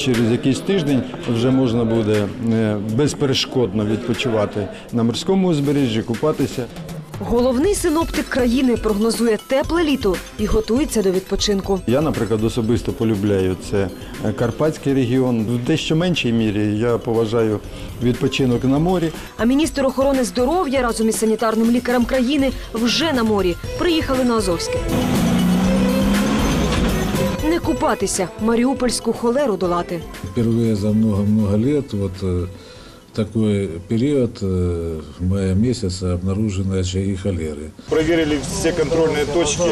Через якийсь тиждень вже можна буде е, безперешкодно відпочивати на морському узбережжі, купатися. Головний синоптик країни прогнозує тепле літо і готується до відпочинку. Я, наприклад, особисто полюбляю це е, Карпатський регіон. В дещо меншій мірі я поважаю відпочинок на морі. А міністр охорони здоров'я разом із санітарним лікарем країни вже на морі приїхали на Азовське Не купатися, маріупольську холеру долати. Впервые за много-много лет вот э, такой период, э, в мая месяца, обнаружены очаги холеры. Проверили все контрольные точки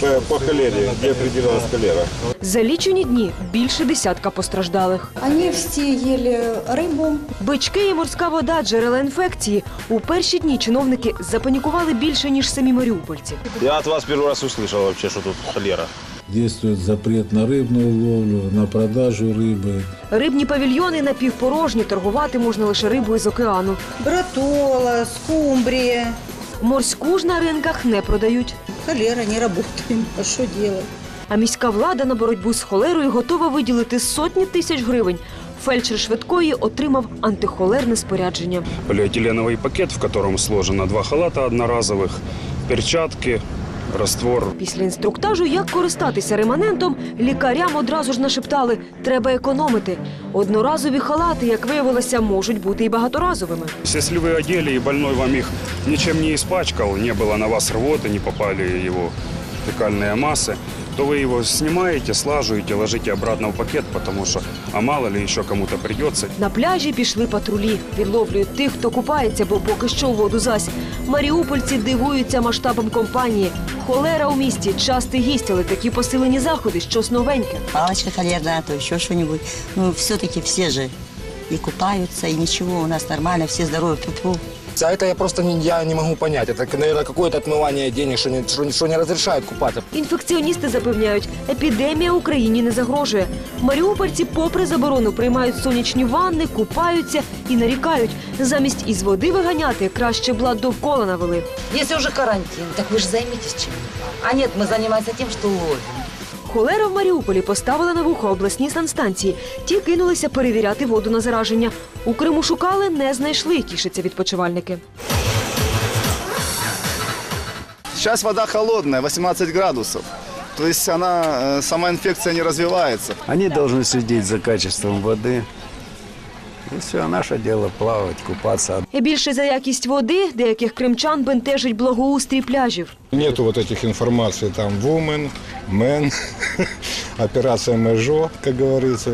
по, по холере, где определилась холера. За лічені дні більше десятка постраждалих. Они все ели рыбу, Бички і морська вода джерела інфекції. У перші дні чиновники запанікували більше ніж самі маріупольці. Я от вас первый раз услышал вообще, что тут холера. Действует запрет на рыбную ловлю, на продажу рыбы. Рибні павільйони напівпорожні, торгувати можна лише рибою з океану. братола, скумбрия. Морську ж на ринках не продають. Холера, не работаем. А что делать? А міська влада на боротьбу з холерою готова виділити сотні тисяч гривень. Фельдшер швидкої отримав антихолерне спорядження. полиэтиленовый пакет, в котором сложено два халата одноразовых, перчатки, раствор Після інструктажу, як користатися реманентом, лікарям одразу ж нашептали – треба економити. Одноразові халати, як виявилося, можуть бути і багаторазовими. Если вы одели и больной вам их ничем не испачкал, не было на вас рвоты, не попали его фекальные массы, то вы его снимаете, слаживаете, ложите обратно в пакет, потому что, а мало ли еще кому-то придется. На пляжі пішли патрулі, відловлюють тих, хто купається, бо поки що у воду зась. Маріупольці дивуються масштабом компанії. Холера у місті частий гість, але такі посилені заходи, щось новеньке. палочка холерная, то еще что-нибудь. Ну, все-таки все же и купаются, и ничего, у нас нормально, все здоровы, тьфу-тьфу. А это я просто не, я не могу понять. Это, наверное, какое-то отмывание денег, что не, что, не- что не разрешают купаться. Інфекціоністи запевняють, епідемія Україні не загрожує. Маріупольці, попри заборону, приймають сонячні ванни, купаються і нарікають. Замість із води виганяти краще блад довкола навели. Если уже карантин, так вы же займитесь чем-нибудь. А нет, мы занимаемся тем, что ловим. Холера в Маріуполі поставили на вухо обласні санстанції. Ті кинулися перевіряти воду на зараження. У Криму шукали, не знайшли, тішаться відпочивальники. Сейчас вода холодная, 18 градусов. То есть она, э, сама инфекция не развивается. Они должны следить за качеством воды. И все, наше дело плавать, купаться. І більше за якість води деяких кримчан бентежить благоустрій пляжів. Нету вот этих информаций там woman, man, операция Межо, как говорится.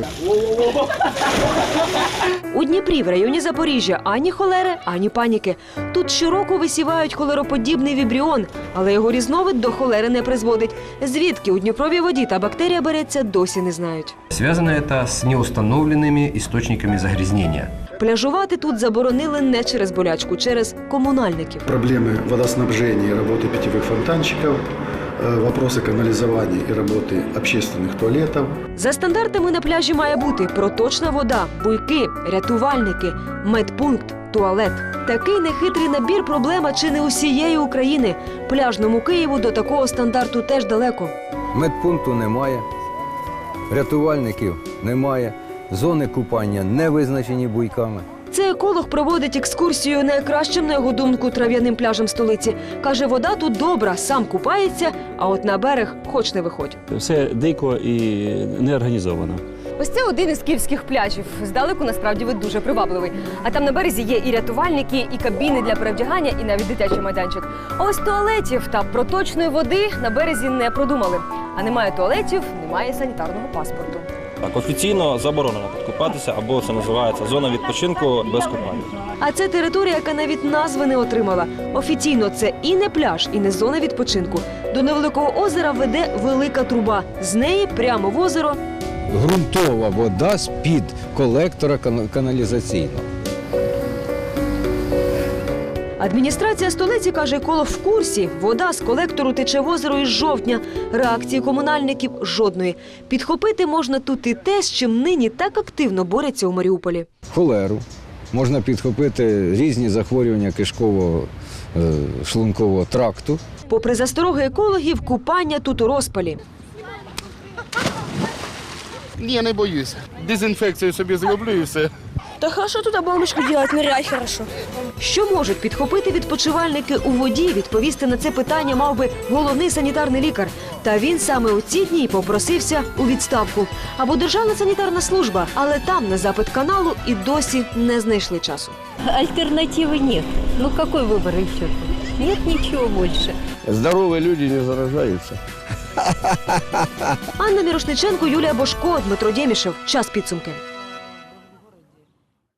У Дніпрі в районі Запоріжжя ані холери, ані паніки. Тут щороку висівають холероподібний вібріон, але його різновид до холери не призводить. Звідки у Дніпровій воді та бактерія береться, досі не знають. Связано это с неустановленными источниками загрязнения. Пляжувати тут заборонили не через болячку, через комунальників. Проблемы водоснабжения и работы питьевых фонтанчиков, э, вопросы канализования и работы общественных туалетов. За стандартами на пляжі має бути проточна вода, буйки, рятувальники, медпункт, туалет. Такий нехитрий набір проблема чи не усієї України. Пляжному Києву до такого стандарту теж далеко. Медпункту немає, рятувальників немає, зони купання не визначені буйками. Цей еколог проводить екскурсію найкращим, на його думку, трав'яним пляжем столиці. Каже, вода тут добра, сам купається, а от на берег хоч не виходь. Все дико і неорганізовано. Ось це один із київських пляжів. Здалеку насправді вид дуже привабливий. А там на березі є і рятувальники, і кабіни для перевдягання, і навіть дитячий майданчик. А ось туалетів та проточної води на березі не продумали. А немає туалетів, немає санітарного паспорту. Так, офіційно заборонено тут купатися, або це називається зона відпочинку без купання. А це територія, яка навіть назви не отримала. Офіційно це і не пляж, і не зона відпочинку. До невеликого озера веде велика труба. З неї прямо в озеро Грунтова вода з-під колектора каналізаційного. Адміністрація столиці каже, коло в курсі. Вода з колектору тече в озеро із жовтня. Реакції комунальників жодної. Підхопити можна тут і те, з чим нині так активно борються у Маріуполі. Холеру. Можна підхопити різні захворювання кишкового е, шлункового тракту. Попри застороги екологів, купання тут у розпалі. Ні, не боюсь. Дезінфекцію собі зроблю і все. Да хорошо туда бомбочку делать, нырять хорошо. Що можуть підхопити відпочивальники у воді? Відповісти на це питання мав би головний санітарний лікар. Та він саме у ці дні й попросився у відставку. Або Державна санітарна служба, але там на запит каналу і досі не знайшли часу. Альтернативы нет. Ну какой выбор еще? Нет ничего больше. Здорові люди не заражаються. Анна Мірошниченко, Юлія Бошко, Дмитро Дємішев. Час підсумки.